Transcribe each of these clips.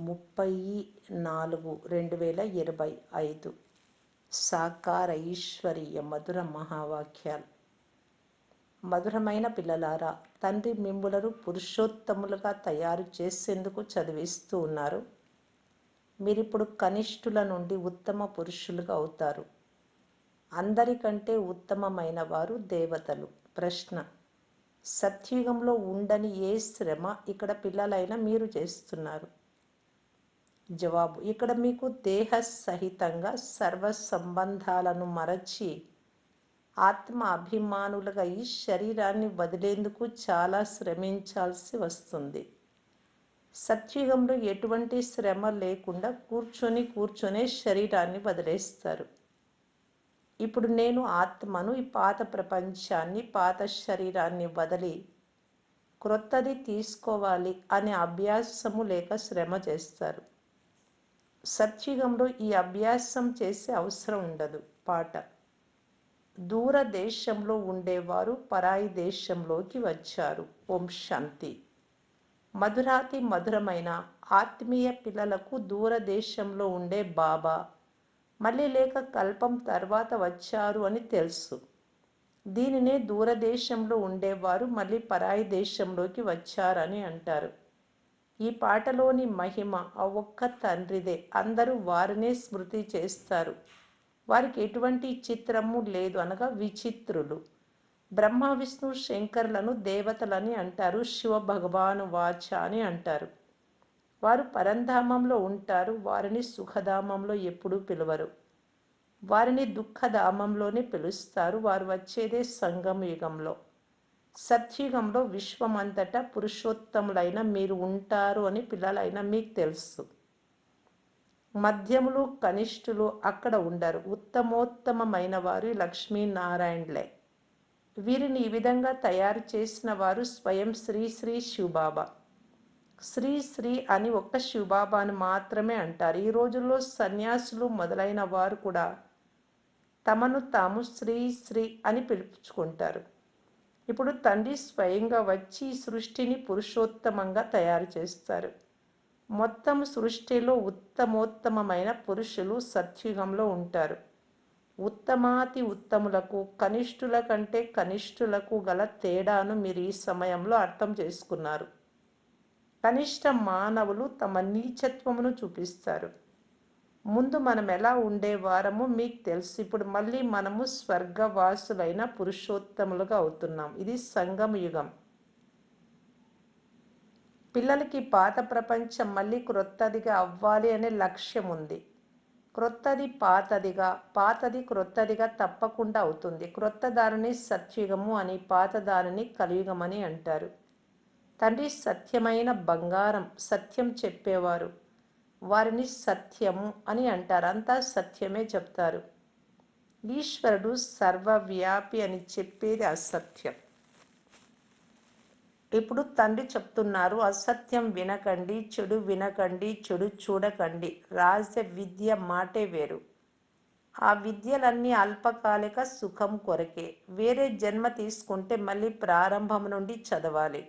ముప్పై నాలుగు రెండు వేల ఇరవై ఐదు. సాకార ఈశ్వరీయ మధుర మహావాక్యాలు. మధురమైన పిల్లలారా తండ్రి మిమ్ములను పురుషోత్తములుగా తయారు చేసేందుకు చదివిస్తూ ఉన్నారు. మీరిప్పుడు కనిష్ఠుల నుండి ఉత్తమ పురుషులుగా అవుతారు. అందరికంటే ఉత్తమమైన వారు దేవతలు. ప్రశ్న సత్యుగంలో ఉండని ఏ శ్రమ ఇక్కడ పిల్లలైన మీరు చేస్తున్నారు? జవాబు. ఇక్కడ మీకు దేహ సహితంగా సర్వ సంబంధాలను మరచి ఆత్మ అభిమానులుగా ఈ శరీరాన్ని వదిలేందుకు చాలా శ్రమించాల్సి వస్తుంది. సత్యుగంలో ఎటువంటి శ్రమ లేకుండా కూర్చొని కూర్చొనే శరీరాన్ని వదిలేస్తారు. ఇప్పుడు నేను ఆత్మను ఈ పాత ప్రపంచాన్ని పాత శరీరాన్ని వదిలి క్రొత్తది తీసుకోవాలి అనే అభ్యాసము లేక శ్రమ చేస్తారు. సత్యుగంలో ఈ అభ్యాసం చేసే అవసరం ఉండదు. పాట. దూర దేశంలో ఉండేవారు పరాయి దేశంలోకి వచ్చారు. ఓం శాంతి. మధురాతి మధురమైన ఆత్మీయ పిల్లలకు దూరదేశంలో ఉండే బాబా మళ్ళీ లేక కల్పం తర్వాత వచ్చారు అని తెలుసు. దీనినే దూరదేశంలో ఉండేవారు మళ్ళీ పరాయి దేశంలోకి వచ్చారని అంటారు. ఈ పాటలోని మహిమ ఆ ఒక్క తండ్రిదే. అందరూ వారినే స్మృతి చేస్తారు. వారికి ఎటువంటి చిత్రము లేదు అనగా విచిత్రులు. బ్రహ్మ విష్ణు శంకర్లను దేవతలని అంటారు. శివ భగవాను వాచ అని అంటారు. వారు పరంధామంలో ఉంటారు. వారిని సుఖధామంలో ఎప్పుడూ పిలవరు. వారిని దుఃఖధామంలోనే పిలుస్తారు. వారు వచ్చేదే సంగం యుగంలో సత్యుగంలో విశ్వమంతటా పురుషోత్తములైన మీరు ఉంటారు అని పిల్లలైన మీకు తెలుసు. మధ్యములు కనిష్ఠులు అక్కడ ఉండరు. ఉత్తమోత్తమైన వారు లక్ష్మీనారాయణలే. వీరిని ఈ విధంగా తయారు చేసిన వారు స్వయం శ్రీ శ్రీ శివబాబా. శ్రీ శ్రీ అని ఒక్క శివబాబాను మాత్రమే అంటారు. ఈ రోజుల్లో సన్యాసులు మొదలైన వారు కూడా తమను తాము శ్రీ శ్రీ అని పిలుపుచుకుంటారు ఇప్పుడు తండ్రి స్వయంగా వచ్చి ఈ సృష్టిని పురుషోత్తమంగా తయారు చేస్తారు. మొత్తం సృష్టిలో ఉత్తమోత్తమైన పురుషులు సత్యుగంలో ఉంటారు. ఉత్తమాతి ఉత్తములకు కనిష్ఠుల కంటే కనిష్ఠులకు గల తేడాను మీరు ఈ సమయంలో అర్థం చేసుకున్నారు. కనిష్ట మానవులు తమ నీచత్వమును చూపిస్తారు. ముందు మనం ఎలా ఉండేవారము మీకు తెలుసు. ఇప్పుడు మళ్ళీ మనము స్వర్గవాసులైన పురుషోత్తములుగా అవుతున్నాం. ఇది సంగమ యుగం. పిల్లలకి పాత ప్రపంచం మళ్ళీ క్రొత్తదిగా అవ్వాలి అనే లక్ష్యం ఉంది. క్రొత్తది పాతదిగా పాతది క్రొత్తదిగా తప్పకుండా అవుతుంది. క్రొత్త దారిని సత్యుగము అని పాత దారిని కలియుగమని అంటారు. తండ్రి సత్యమైన బంగారం సత్యం చెప్పేవారు. వారిని సత్యము అని అంటారు. అంతా సత్యమే చెప్తారు. ఈశ్వరుడు సర్వవ్యాపి అని చెప్పేది అసత్యం. ఇప్పుడు తండ్రి చెప్తున్నారు అసత్యం వినకండి చెడు వినకండి చెడు చూడకండి. రాజ విద్య మాటే వేరు. ఆ విద్యలన్నీ అల్పకాలిక సుఖం కొరకే. వేరే జన్మ తీసుకుంటే మళ్ళీ ప్రారంభం నుండి చదవాలి.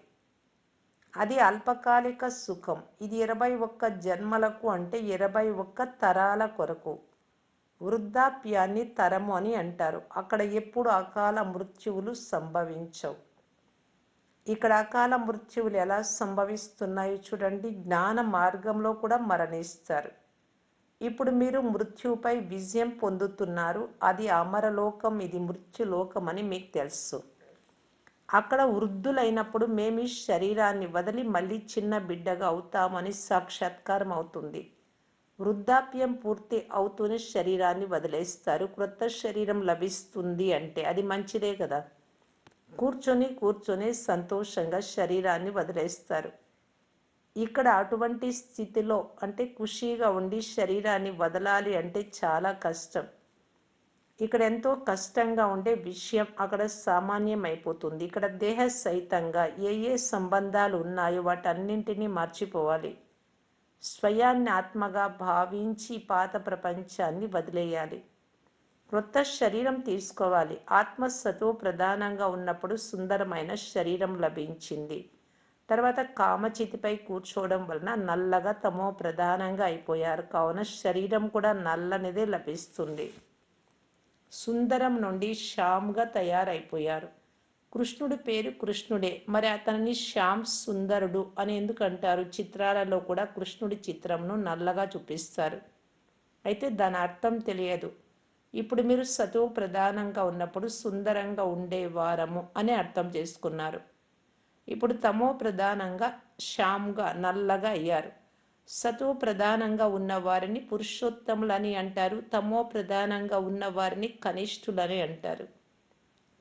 అది అల్పకాలిక సుఖం. ఇది ఇరవై ఒక్క జన్మలకు అంటే ఇరవై ఒక్క తరాల కొరకు. వృద్ధాప్యాన్ని తరము అని అంటారు. అక్కడ ఎప్పుడు అకాల మృత్యువులు సంభవించవు. ఇక్కడ అకాల మృత్యువులు ఎలా సంభవిస్తున్నాయో చూడండి. జ్ఞాన మార్గంలో కూడా మరణిస్తారు. ఇప్పుడు మీరు మృత్యుపై విజయం పొందుతున్నారు. అది అమరలోకం ఇది మృత్యులోకం అని మీకు తెలుసు. అక్కడ వృద్ధులైనప్పుడు మేము ఈ శరీరాన్ని వదిలి మళ్ళీ చిన్న బిడ్డగా అవుతామని సాక్షాత్కారం అవుతుంది. వృద్ధాప్యం పూర్తి అవుతూనే శరీరాన్ని వదిలేస్తారు. క్రొత్త శరీరం లభిస్తుంది అంటే అది మంచిదే కదా. కూర్చొని కూర్చొని సంతోషంగా శరీరాన్ని వదిలేస్తారు. ఇక్కడ అటువంటి స్థితిలో అంటే ఖుషీగా ఉండి శరీరాన్ని వదలాలి అంటే చాలా కష్టం. ఇక్కడ ఎంతో కష్టంగా ఉండే విషయం అక్కడ సామాన్యం అయిపోతుంది ఇక్కడ దేహ సహితంగా ఏ ఏ సంబంధాలు ఉన్నాయో వాటన్నింటినీ మర్చిపోవాలి. స్వయాన్ని ఆత్మగా భావించి పాత ప్రపంచాన్ని వదిలేయాలి. క్రొత్త శరీరం తీసుకోవాలి. ఆత్మ ప్రధానంగా ఉన్నప్పుడు సుందరమైన శరీరం లభించింది. తర్వాత కామచితిపై కూర్చోవడం వలన నల్లగా తమో ప్రధానంగా అయిపోయారు. కావున శరీరం కూడా నల్లనిదే లభిస్తుంది. సుందరం నుండి శ్యామ్గా తయారైపోయారు. కృష్ణుడి పేరు కృష్ణుడే. మరి అతనిని శ్యామ్ సుందరుడు అని ఎందుకు అంటారు చిత్రాలలో కూడా కృష్ణుడి చిత్రంను నల్లగా చూపిస్తారు. అయితే దాని అర్థం తెలియదు. ఇప్పుడు మీరు సతువు ప్రధానంగా ఉన్నప్పుడు సుందరంగా ఉండేవారము అని అర్థం చేసుకున్నారు. ఇప్పుడు తమో ప్రధానంగా శ్యామ్గా నల్లగా అయ్యారు. సతో ప్రధానంగా ఉన్న వారిని పురుషోత్తములని అంటారు తమో ప్రధానంగా ఉన్న వారిని కనిష్ఠులని అంటారు.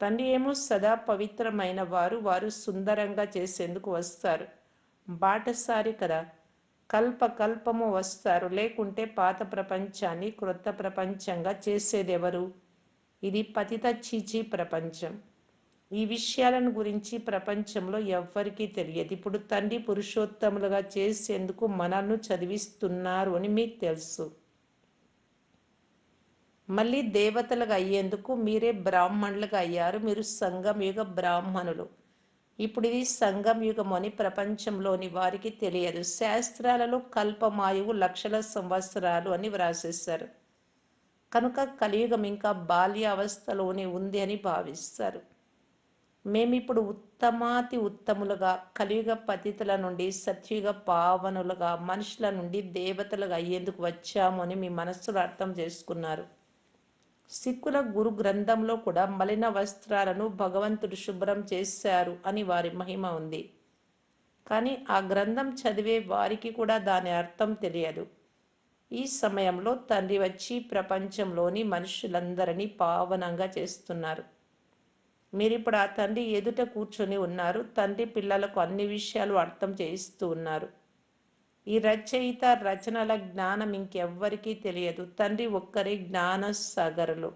తండ్రి ఏమో సదా పవిత్రమైన వారు వారు సుందరంగా చేసేందుకు వస్తారు. బాటసారి కదా కల్ప కల్పము వస్తారు. లేకుంటే పాత ప్రపంచాన్ని క్రొత్త ప్రపంచంగా చేసేదెవరు? ఇది పతిత చీచీ ప్రపంచం. ఈ విషయాలను గురించి ప్రపంచంలో ఎవ్వరికీ తెలియదు. ఇప్పుడు తండ్రి పురుషోత్తములుగా చేసేందుకు మనల్ని చదివిస్తున్నారు అని మీకు తెలుసు. మళ్ళీ దేవతలుగా అయ్యేందుకు మీరే బ్రాహ్మణులుగా అయ్యారు. మీరు సంఘం యుగ బ్రాహ్మణులు. ఇప్పుడు ఇది సంఘం యుగం అని ప్రపంచంలోని వారికి తెలియదు. శాస్త్రాలలో కల్పమాయువు లక్షల సంవత్సరాలు అని వ్రాసేశారు. కనుక కలియుగం ఇంకా బాల్యావస్థలోనే ఉంది అని భావిస్తారు. మేమిప్పుడు ఉత్తమాతి ఉత్తములుగా కలియుగ పతితుల నుండి సత్యుగ పావనులుగా మనుషుల నుండి దేవతలుగా అయ్యేందుకు వచ్చాము అని మీ మనస్సులో అర్థం చేసుకున్నారు. సిక్కుల గురు గ్రంథంలో కూడా మలిన వస్త్రాలను భగవంతుడు శుభ్రం చేశారు అని వారి మహిమ ఉంది. కానీ ఆ గ్రంథం చదివే వారికి కూడా దాని అర్థం తెలియదు. ఈ సమయంలో తండ్రి వచ్చి ప్రపంచంలోని మనుషులందరినీ పావనంగా చేస్తున్నారు. మీరిప్పుడు ఆ తండ్రి ఎదుట కూర్చొని ఉన్నారు. తండ్రి పిల్లలకు అన్ని విషయాలు అర్థం చేయిస్తూ ఉన్నారు. ఈ రచయిత రచనల జ్ఞానం ఇంకెవ్వరికీ తెలియదు. తండ్రి ఒక్కరే జ్ఞాన సాగరులు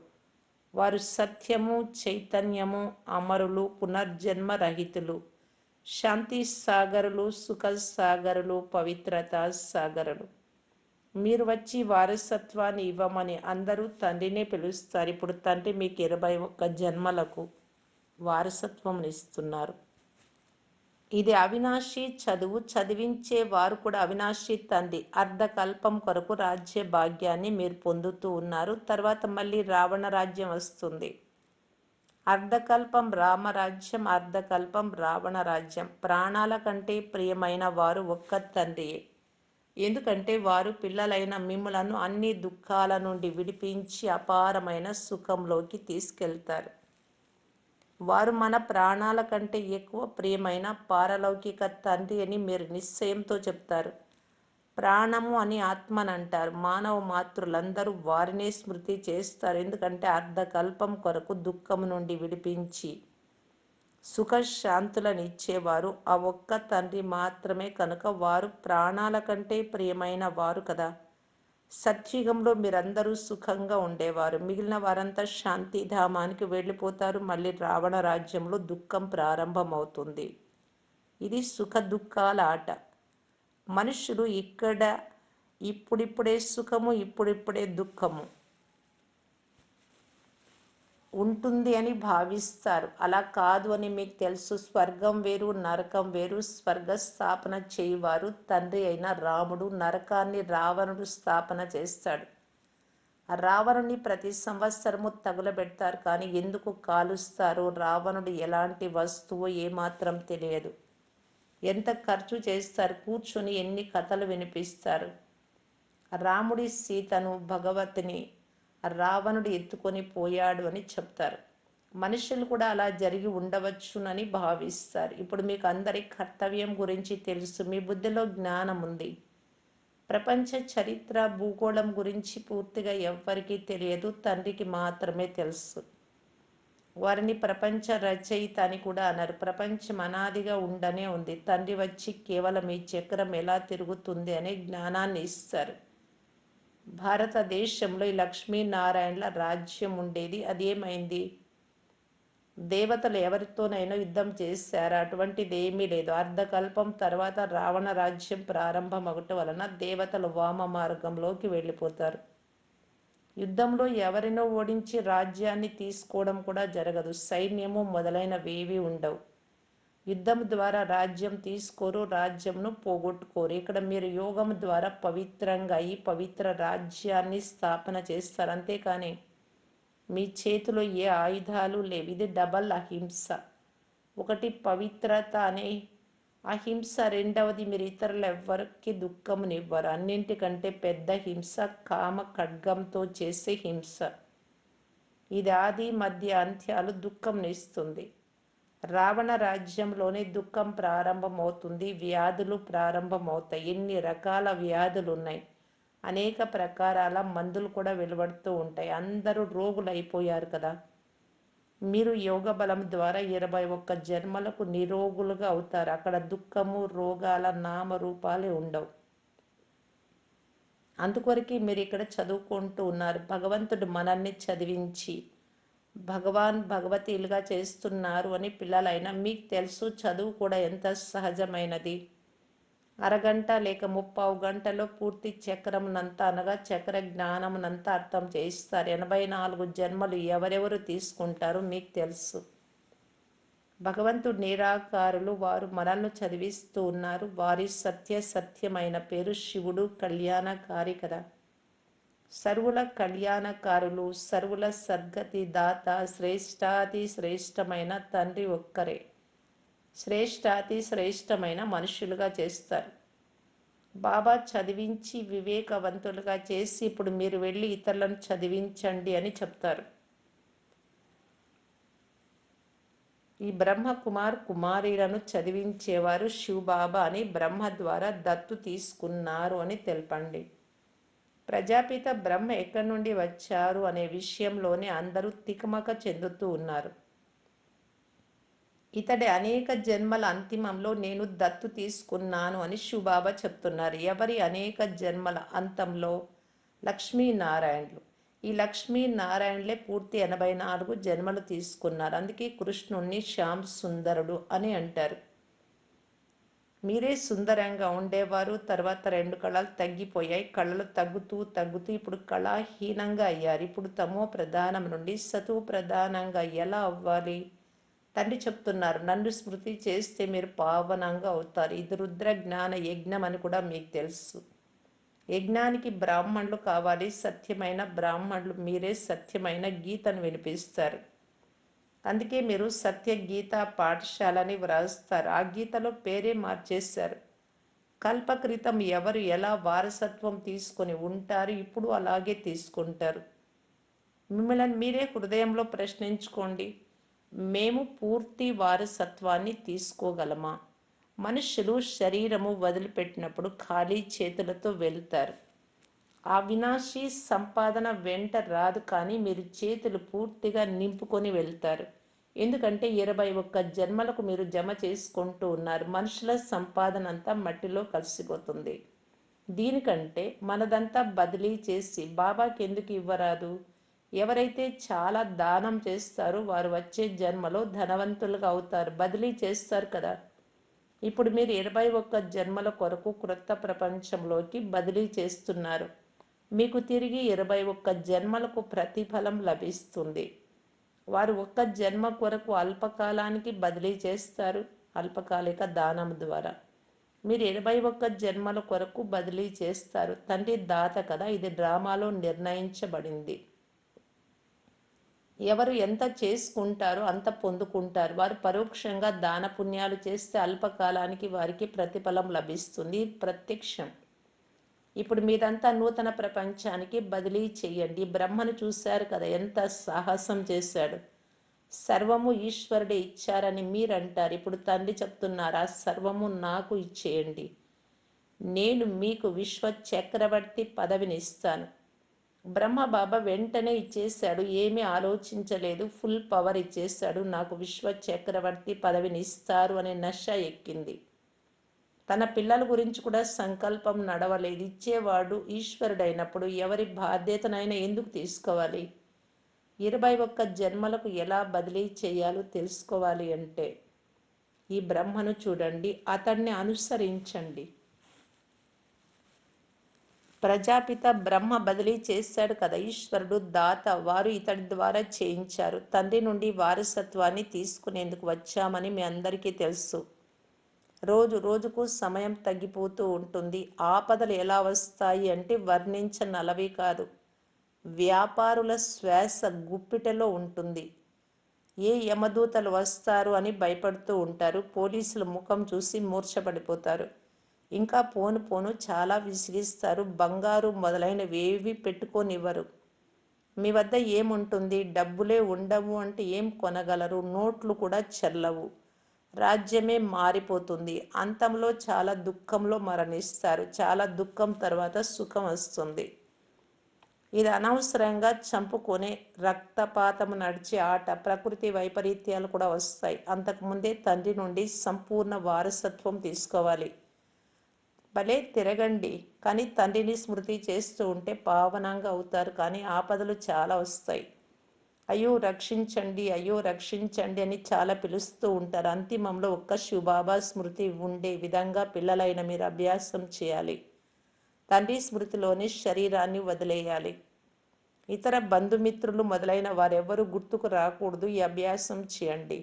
వారు సత్యము చైతన్యము అమరులు పునర్జన్మ రహితులు. శాంతి సాగరులు సుఖ సాగరులు పవిత్రత సాగరులు. మీరు వచ్చి వారసత్వాన్ని ఇవ్వమని అందరూ తండ్రినే పిలుస్తారు. ఇప్పుడు తండ్రి మీకు ఇరవై ఒక్క జన్మలకు వారసత్వం ఇస్తున్నారు. ఇది అవినాశి చదువు. చదివించే వారు కూడా అవినాశి తండ్రి. అర్ధకల్పం కొరకు రాజ్య భాగ్యాన్ని మీరు పొందుతూ ఉన్నారు. తర్వాత మళ్ళీ రావణ రాజ్యం వస్తుంది. అర్ధకల్పం రామరాజ్యం అర్ధకల్పం రావణ రాజ్యం. ప్రాణాల కంటే ప్రియమైన వారు ఒక్క తండ్రియే ఎందుకంటే వారు పిల్లలైన మిమ్మలను అన్ని దుఃఖాల నుండి విడిపించి అపారమైన సుఖంలోకి తీసుకెళ్తారు. వారు మన ప్రాణాల కంటే ఎక్కువ ప్రియమైన పారలౌకిక తండ్రి అని మీరు నిశ్చయంతో చెప్తారు. ప్రాణము అని ఆత్మని అంటారు. మానవ మాతృలందరూ వారినే స్మృతి చేస్తారు. ఎందుకంటే అర్ధకల్పం కొరకు దుఃఖం నుండి విడిపించి సుఖశాంతులను ఇచ్చేవారు. ఆ ఒక్క తండ్రి మాత్రమే కనుక వారు ప్రాణాల కంటే ప్రియమైన వారు కదా. సత్యుగంలో మీరందరూ సుఖంగా ఉండేవారు. మిగిలిన వారంతా శాంతిధామానికి వెళ్ళిపోతారు. మళ్ళీ రావణ రాజ్యంలో దుఃఖం ప్రారంభమవుతుంది. ఇది సుఖ దుఃఖాల ఆట. మనుషులు ఇక్కడ ఇప్పుడిప్పుడే సుఖము ఇప్పుడిప్పుడే దుఃఖము. ఉంటుంది అని భావిస్తారు. అలా కాదు అని మీకు తెలుసు. స్వర్గం వేరు నరకం వేరు. స్వర్గ స్థాపన చేయువారు తండ్రి అయిన రాముడు. నరకాన్ని రావణుడు స్థాపన చేస్తాడు. రావణుని ప్రతి సంవత్సరము తగులబెడతారు. కానీ ఎందుకు కాలుస్తారు? రావణుడు ఎలాంటి వస్తువు ఏమాత్రం తెలియదు. ఎంత ఖర్చు చేస్తారు? కూర్చొని ఎన్ని కథలు వినిపిస్తారు? రాముడి సీతను భగవతిని రావణుడు ఎత్తుకొని పోయాడు అని చెప్తారు. మనుషులు కూడా అలా జరిగి ఉండవచ్చునని భావిస్తారు. ఇప్పుడు మీకు అందరి కర్తవ్యం గురించి తెలుసు. మీ బుద్ధిలో జ్ఞానం ఉంది. ప్రపంచ చరిత్ర భూగోళం గురించి పూర్తిగా ఎవ్వరికీ తెలియదు. తండ్రికి మాత్రమే తెలుసు. వారిని ప్రపంచ రచయిత అని కూడా అన్నారు. ప్రపంచం అనాదిగా ఉండనే ఉంది. తండ్రి వచ్చి కేవలం ఈ చక్రం ఎలా తిరుగుతుంది అనే జ్ఞానాన్ని ఇస్తారు. భారతదేశంలో లక్ష్మీనారాయణల రాజ్యం ఉండేది. అదేమైంది? దేవతలు ఎవరితోనైనా యుద్ధం చేశారు? అటువంటిది ఏమీ లేదు. అర్ధకల్పం తర్వాత రావణ రాజ్యం ప్రారంభం అవటం వలన దేవతలు వామ మార్గంలోకి వెళ్ళిపోతారు. యుద్ధంలో ఎవరినో ఓడించి రాజ్యాన్ని తీసుకోవడం కూడా జరగదు. సైన్యము మొదలైనవేవి ఉండవు. యుద్ధం ద్వారా రాజ్యం తీసుకోరు రాజ్యంను పోగొట్టుకోరు. ఇక్కడ మీరు యోగం ద్వారా పవిత్రంగా అయి పవిత్ర రాజ్యాన్ని స్థాపన చేస్తారు. అంతేకాని మీ చేతిలో ఏ ఆయుధాలు లేవు. ఇది డబల్ అహింస. ఒకటి పవిత్రత అనే అహింస రెండవది మీరు ఇతరులు ఎవ్వరికి దుఃఖమునివ్వరు. అన్నింటికంటే పెద్ద హింస కామ ఖడ్గంతో చేసే హింస. ఇది ఆది మధ్య అంత్యాలు దుఃఖంనిస్తుంది రావణ రాజ్యంలోనే దుఃఖం ప్రారంభమవుతుంది వ్యాధులు ప్రారంభమవుతాయి ఎన్ని రకాల వ్యాధులు ఉన్నాయి అనేక ప్రకారాల మందులు కూడా వెలువడుతూ ఉంటాయి. అందరూ రోగులు అయిపోయారు కదా. మీరు యోగ బలం ద్వారా ఇరవై ఒక్క జన్మలకు నిరోగులుగా అవుతారు. అక్కడ దుఃఖము రోగాల నామరూపాలే ఉండవు. అందుకొరకు మీరు ఇక్కడ చదువుకుంటూ ఉన్నారు. భగవంతుడు మనల్ని చదివించి భగవాన్ భగవతీలుగా చేస్తున్నారు అని పిల్లలైనా మీకు తెలుసు చదువు కూడా ఎంత సహజమైనది. అరగంట లేక ముప్పావు గంటలో పూర్తి చక్రమునంతా అనగా చక్ర జ్ఞానమునంతా అర్థం చేయిస్తారు. ఎనభై నాలుగు జన్మలు ఎవరెవరు తీసుకుంటారో మీకు తెలుసు. భగవంతుడు నిరాకారులు వారు మనల్ని చదివిస్తూ ఉన్నారు. వారి సత్య సత్యమైన పేరు శివుడు కళ్యాణకారి కదా. సర్వుల కళ్యాణకారులు సర్వుల సద్గతి దాత శ్రేష్టాతి శ్రేష్టమైన తండ్రి ఒక్కరే. శ్రేష్టాతి శ్రేష్టమైన మనుషులుగా చేస్తారు. బాబా చదివించి వివేకవంతులుగా చేసి ఇప్పుడు మీరు వెళ్ళి ఇతరులను చదివించండి అని చెప్తారు. ఈ బ్రహ్మ కుమార్ కుమారీలను చదివించేవారు శివబాబా అని బ్రహ్మ ద్వారా దత్తు తీసుకున్నారు అని తెలపండి. ప్రజాపిత బ్రహ్మ ఎక్కడి నుండి వచ్చారు అనే విషయంలోనే అందరూ తికమక చెందుతూ ఉన్నారు. ఇతడి అనేక జన్మల అంతిమంలో నేను దత్తు తీసుకున్నాను అని శివబాబా చెప్తున్నారు. ఎవరి అనేక జన్మల అంతంలో? లక్ష్మీనారాయణులు. ఈ లక్ష్మీనారాయణలే పూర్తి ఎనభై నాలుగు జన్మలు తీసుకున్నారు. అందుకే కృష్ణుణ్ణి శ్యామ్ సుందరుడు అని అంటారు. మీరే సుందరంగా ఉండేవారు. తర్వాత రెండు కళలు తగ్గిపోయాయి. కళలు తగ్గుతూ తగ్గుతూ ఇప్పుడు కళాహీనంగా అయ్యారు. ఇప్పుడు తమో ప్రధానం నుండి సతువు ప్రధానంగా ఎలా అవ్వాలి? తండ్రి చెప్తున్నారు నన్ను స్మృతి చేస్తే మీరు పావనంగా అవుతారు. ఇది రుద్ర జ్ఞాన యజ్ఞం అని కూడా మీకు తెలుసు. యజ్ఞానికి బ్రాహ్మణులు కావాలి. సత్యమైన బ్రాహ్మణులు మీరే సత్యమైన గీతను వినిపిస్తారు. అందుకే మీరు సత్య గీత పాఠశాలని వ్రాస్తారు. ఆ గీతలో పేరే మార్చేశారు. కల్పకృతం ఎవరు ఎలా వారసత్వం తీసుకొని ఉంటారు ఇప్పుడు అలాగే తీసుకుంటారు. మిమ్మల్ని మీరే హృదయంలో ప్రశ్నించుకోండి. మేము పూర్తి వారసత్వాన్ని తీసుకోగలమా? మనుషులు శరీరము వదిలిపెట్టినప్పుడు ఖాళీ చేతులతో వెళ్తారు. ఆ వినాశీ సంపాదన వెంట రాదు కానీ మీరు చేతులు పూర్తిగా నింపుకొని వెళ్తారు. ఎందుకంటే ఇరవై ఒక్క జన్మలకు మీరు జమ చేసుకుంటూ ఉన్నారు. మనుషుల సంపాదన అంతా మట్టిలో కలిసిపోతుంది. దీనికంటే మనదంతా బదిలీ చేసి బాబాకి ఎందుకు ఇవ్వరాదు? ఎవరైతే చాలా దానం చేస్తారో వారు వచ్చే జన్మలో ధనవంతులుగా అవుతారు. బదిలీ చేస్తారు కదా. ఇప్పుడు మీరు ఇరవై ఒక్క జన్మల కొరకు క్రొత్త ప్రపంచంలోకి బదిలీ చేస్తున్నారు. మీకు తిరిగి ఇరవై ఒక్క జన్మలకు ప్రతిఫలం లభిస్తుంది. వారు ఒక్క జన్మ కొరకు అల్పకాలానికి బదిలీ చేస్తారు అల్పకాలిక దానం ద్వారా. మీరు ఇరవై ఒక్క జన్మల కొరకు బదిలీ చేస్తారు. తండ్రి దాత కదా ఇది డ్రామాలో నిర్ణయించబడింది. ఎవరు ఎంత చేసుకుంటారో అంత పొందుకుంటారు. వారు పరోక్షంగా దాన పుణ్యాలు చేస్తే అల్పకాలానికి వారికి ప్రతిఫలం లభిస్తుంది. ప్రత్యక్షం. ఇప్పుడు మీదంతా నూతన ప్రపంచానికి బదిలీ చేయండి బ్రహ్మను చూశారు కదా ఎంత సాహసం చేశాడు. సర్వము ఈశ్వరుడే ఇచ్చారని మీరంటారు. ఇప్పుడు తండ్రి చెప్తున్నారు ఆ సర్వము నాకు ఇచ్చేయండి. నేను మీకు విశ్వ చక్రవర్తి పదవిని ఇస్తాను. బ్రహ్మ బాబా వెంటనే ఇచ్చేశాడు. ఏమీ ఆలోచించలేదు. ఫుల్ పవర్ ఇచ్చేశాడు. నాకు విశ్వ చక్రవర్తి పదవిని ఇస్తారు అనే నష ఎక్కింది. తన పిల్లల గురించి కూడా సంకల్పం నడవలేదు. ఇచ్చేవాడు ఈశ్వరుడైనప్పుడు ఎవరి బాధ్యతనైనా ఎందుకు తీసుకోవాలి? ఇరవై ఒక్క జన్మలకు ఎలా బదిలీ చేయాలో తెలుసుకోవాలి అంటే ఈ బ్రహ్మను చూడండి అతన్ని అనుసరించండి. ప్రజాపిత బ్రహ్మ బదిలీ చేశాడు కదా ఈశ్వరుడు దాత వారు ఇతడి ద్వారా చేయించారు. తండ్రి నుండి వారసత్వాన్ని తీసుకునేందుకు వచ్చామని మీ అందరికీ తెలుసు. రోజు రోజుకు సమయం తగ్గిపోతూ ఉంటుంది. ఆపదలు ఎలా వస్తాయి అంటే వర్ణించనలవి కాదు. వ్యాపారుల శ్వాస గుప్పిటలో ఉంటుంది. ఏ యమదూతలు వస్తారు అని భయపడుతూ ఉంటారు. పోలీసుల ముఖం చూసి మూర్ఛపడిపోతారు. ఇంకా పోను పోను చాలా విసిగిస్తారు. బంగారు మొదలైనవి ఏవి పెట్టుకోనివ్వరు. మీ వద్ద ఏముంటుంది? డబ్బులే ఉండవు అంటే ఏం కొనగలరు? నోట్లు కూడా చెల్లవు. రాజ్యమే మారిపోతుంది. అంతంలో చాలా దుఃఖంలో మరణిస్తారు. చాలా దుఃఖం తర్వాత సుఖం వస్తుంది. ఇది అనవసరంగా చంపుకొనే రక్తపాతం నడిచే ఆట. ప్రకృతి వైపరీత్యాలు కూడా వస్తాయి. అంతకుముందే తండ్రి నుండి సంపూర్ణ వారసత్వం తీసుకోవాలి. భలే తిరగండి. కానీ తండ్రిని స్మృతి చేస్తూ ఉంటే పావనంగా అవుతారు. కానీ ఆపదలు చాలా వస్తాయి. అయ్యో రక్షించండి అయ్యో రక్షించండి అని చాలా పిలుస్తూ ఉంటారు. అంతిమంలో ఒక్క శివబాబా స్మృతి ఉండే విధంగా పిల్లలైన మీరు అభ్యాసం చేయాలి. తండ్రి స్మృతిలోని శరీరాన్ని వదిలేయాలి. ఇతర బంధుమిత్రులు మొదలైన వారెవరు గుర్తుకు రాకూడదు ఈ అభ్యాసం చేయండి.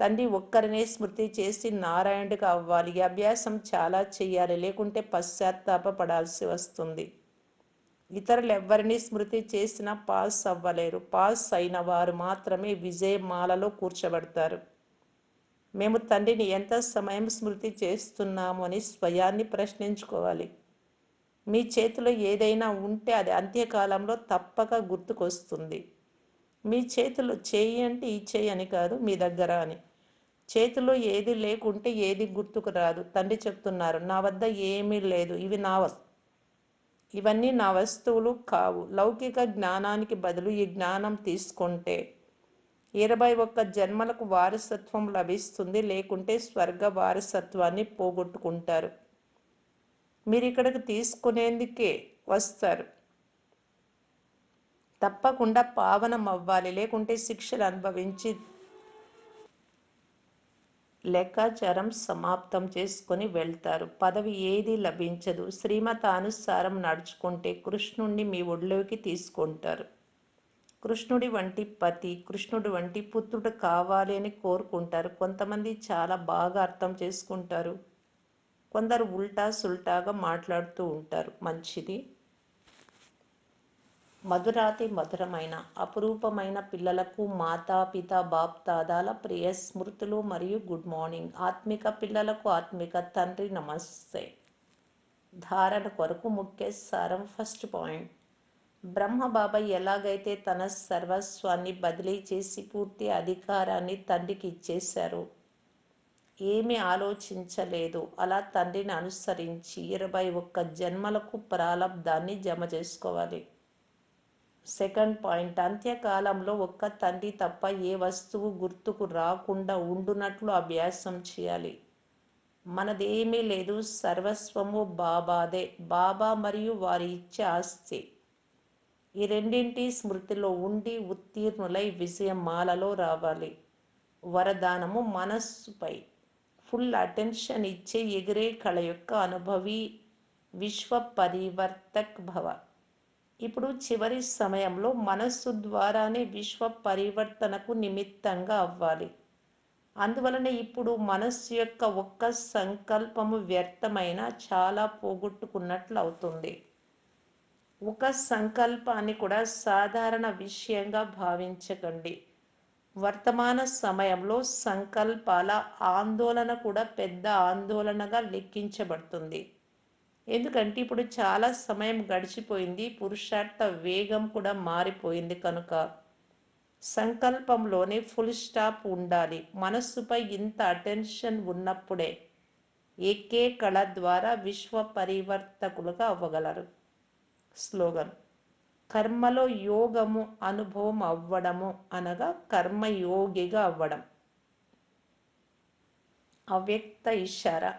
తండ్రి ఒక్కరినే స్మృతి చేసి నారాయణుడిగా అవ్వాలి. ఈ అభ్యాసం చాలా చేయాలి లేకుంటే పశ్చాత్తాపడాల్సి వస్తుంది. ఇతరులు ఎవరిని స్మృతి చేసినా పాస్ అవ్వలేరు. పాస్ అయిన వారు మాత్రమే విజయమాలలో కూర్చోబడతారు. మేము తండ్రిని ఎంత సమయం స్మృతి చేస్తున్నాము అని స్వయాన్ని ప్రశ్నించుకోవాలి. మీ చేతిలో ఏదైనా ఉంటే అది అంత్యకాలంలో తప్పక గుర్తుకొస్తుంది. మీ చేతిలో చేయి అంటే ఈ చేయి అని కాదు మీ దగ్గర అని. చేతిలో ఏది లేకుంటే ఏది గుర్తుకు రాదు. తండ్రి చెప్తున్నారు నా వద్ద ఏమీ లేదు ఇవి నా ఇవన్నీ నా వస్తువులు కావు. లౌకిక జ్ఞానానికి బదులు ఈ జ్ఞానం తీసుకుంటే ఇరవై ఒక్క జన్మలకు వారసత్వం లభిస్తుంది. లేకుంటే స్వర్గ వారసత్వాన్ని పోగొట్టుకుంటారు. మీరు ఇక్కడికి తీసుకునేందుకే వస్తారు. తప్పకుండా పావనం అవ్వాలి లేకుంటే శిక్షలు అనుభవించి లెక్కాచారం సమాప్తం చేసుకొని వెళ్తారు. పదవి ఏది లభించదు. శ్రీమతానుసారం నడుచుకుంటే కృష్ణుణ్ణి మీ ఒడిలోకి తీసుకుంటారు. కృష్ణుడి వంటి పతి కృష్ణుడి వంటి పుత్రుడు కావాలి అని కోరుకుంటారు. కొంతమంది చాలా బాగా అర్థం చేసుకుంటారు. కొందరు ఉల్టా సుల్టాగా మాట్లాడుతూ ఉంటారు. మంచిది. మధురాతి మధురమైన అపురూపమైన పిల్లలకు మాతా పిత బాప్ దాదాల ప్రియ స్మృతులు మరియు గుడ్ మార్నింగ్. ఆత్మిక పిల్లలకు ఆత్మిక తండ్రి నమస్తే. ధారణ కొరకు ముఖ్య సారం ఫస్ట్ పాయింట్. బ్రహ్మ బాబాయ్ ఎలాగైతే తన సర్వస్వాన్ని బదిలీ చేసి పూర్తి అధికారాన్ని తండ్రికి ఇచ్చేశారు? ఏమి ఆలోచించలేదు. అలా తండ్రిని అనుసరించి ఇరవై ఒక్క జన్మలకు ప్రారంధాన్ని జమ చేసుకోవాలి. Second point. అంత్యకాలంలో ఒక్క తండ్రి తప్ప ఏ వస్తువు గుర్తుకు రాకుండా ఉండునట్లు అభ్యాసం చేయాలి. మనదేమీ లేదు సర్వస్వము బాబాదే. బాబా మరియు వారి ఇచ్చే ఆస్తి. ఈ రెండింటి స్మృతిలో ఉండి ఉత్తీర్ణులై విజయం మాలలో రావాలి. వరదానము మనస్సుపై. ఫుల్ అటెన్షన్ ఇచ్చే ఎగిరే కళ యొక్క అనుభవి విశ్వ పరివర్తక్ భవ. ఇప్పుడు చివరి సమయంలో మనస్సు ద్వారానే విశ్వ పరివర్తనకు నిమిత్తంగా అవ్వాలి. అందువలన ఇప్పుడు మనస్సు యొక్క ఒక్క సంకల్పము వ్యర్థమైన చాలా పోగొట్టుకున్నట్లు అవుతుంది. ఒక సంకల్పాన్ని కూడా సాధారణ విషయంగా భావించకండి. వర్తమాన సమయంలో సంకల్పాల ఆందోళన కూడా పెద్ద ఆందోళనగా లెక్కించబడుతుంది. ఎందుకంటే ఇప్పుడు చాలా సమయం గడిచిపోయింది పురుషార్థ వేగం కూడా మారిపోయింది కనుక సంకల్పంలోనే ఫుల్ స్టాప్ ఉండాలి. మనస్సుపై ఇంత అటెన్షన్ ఉన్నప్పుడే ఏకే కళ ద్వారా విశ్వ పరివర్తకులుగా అవ్వగలరు. స్లోగన్ కర్మలో యోగము అనుభవం అవ్వడము అనగా కర్మయోగిగా అవ్వడం. అవ్యక్త ఇషారా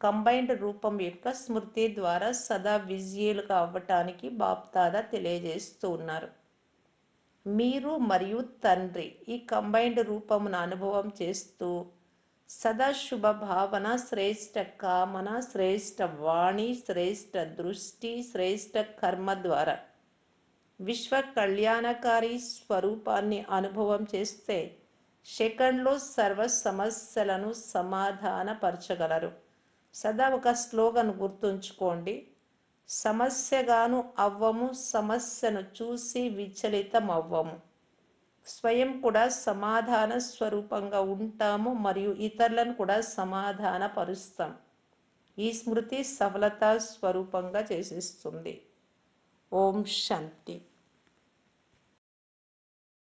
కంబైన్డ్ రూపం యొక్క స్మృతి ద్వారా సదా విజయులుగా అవ్వటానికి బాప్తాద తెలియజేస్తూ ఉన్నారు. మీరు మరియు తండ్రి ఈ కంబైన్డ్ రూపమును అనుభవం చేస్తూ సదా శుభ భావన శ్రేష్ట కామన శ్రేష్ట వాణి శ్రేష్ట దృష్టి శ్రేష్ట కర్మ ద్వారా విశ్వ కళ్యాణకారి స్వరూపాన్ని అనుభవం చేస్తే సెకండ్లో సర్వ సమస్యలను సమాధానపరచగలరు. సదా ఒక స్లోగన్ గుర్తుంచుకోండి. సమస్యగాను అవ్వము సమస్యను చూసి విచలితం అవ్వము స్వయం కూడా సమాధాన స్వరూపంగా ఉంటాము మరియు ఇతరులను కూడా సమాధాన పరుస్తాం. ఈ స్మృతి సఫలత స్వరూపంగా చేసిస్తుంది. ఓం శాంతి.